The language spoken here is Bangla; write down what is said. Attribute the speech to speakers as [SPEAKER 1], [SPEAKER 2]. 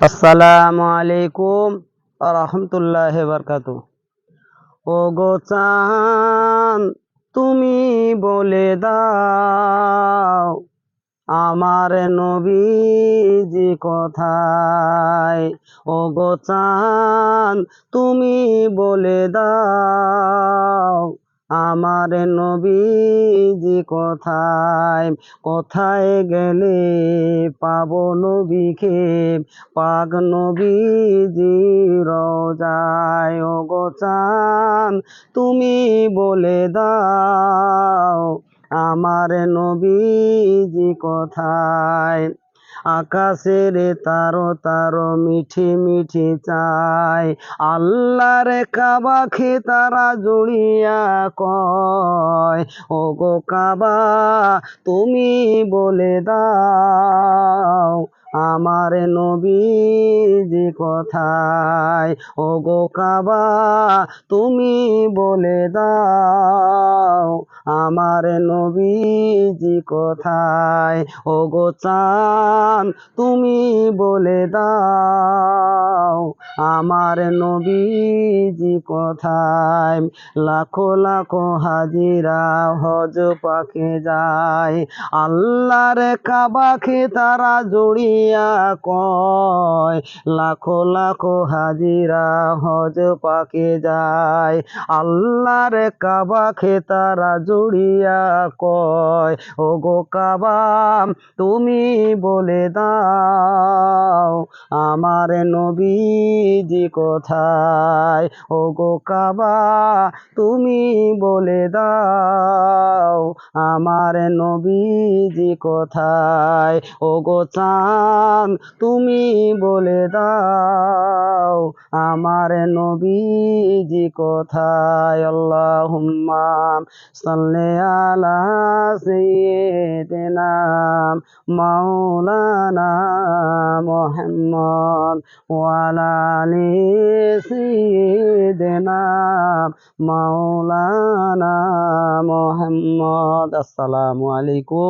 [SPEAKER 1] আসসালামু আলাইকুম রহমতুল্লাহ বরকাত ও গো চান, তুমি বলে দাও, আমার নবীজি কোথায়? ও গো চান, তুমি বলে দাও আমার নবীজি কোথায়? কোথায় গেলে পাবো নবীকে? পাক নবীজি রোজায় ও গো চান তুমি বলে দাও, আমার নবীজি কোথায়? আকাশের তার তারো মিঠি মিঠি চাই। আল্লাহর কাবাকে তারা জুড়িয়া কয় ও গো কাবা, তুমি বলে দাও আমার নবীজি কথায় ও গো কাবা, তুমি বলে দাও, আমার নবীজি কথায় ও গো চান, তুমি বলে দাও, আমার নবীজি কথায়, লাখো লাখো হাজিরা হজ পাকে যায়, আল্লাহর কাবাকে তারা জড়িয়া কয়? লাখো লাখো হাজিরা হজ পাকে যায়। আল্লাহর কাবা তারা জুড়িয়া কয় ও গো কাবা, তুমি বলে দাও আমার নবীজি কোথায়? ও গো কাবা, তুমি বলে দাও, আমার নবীজি কোথায়? ও গো চান তুমি বলে দাও, আমার নবীজি কোথায়? আল্লাহুম্মা সাল্লি আলা সাইয়্যিদিনা মাওলানা মুহাম্মদ ওয়া আলা আলি সাইয়্যিদিনা মাওলানা মোহাম্মদ। আসসালামু আলাইকুম।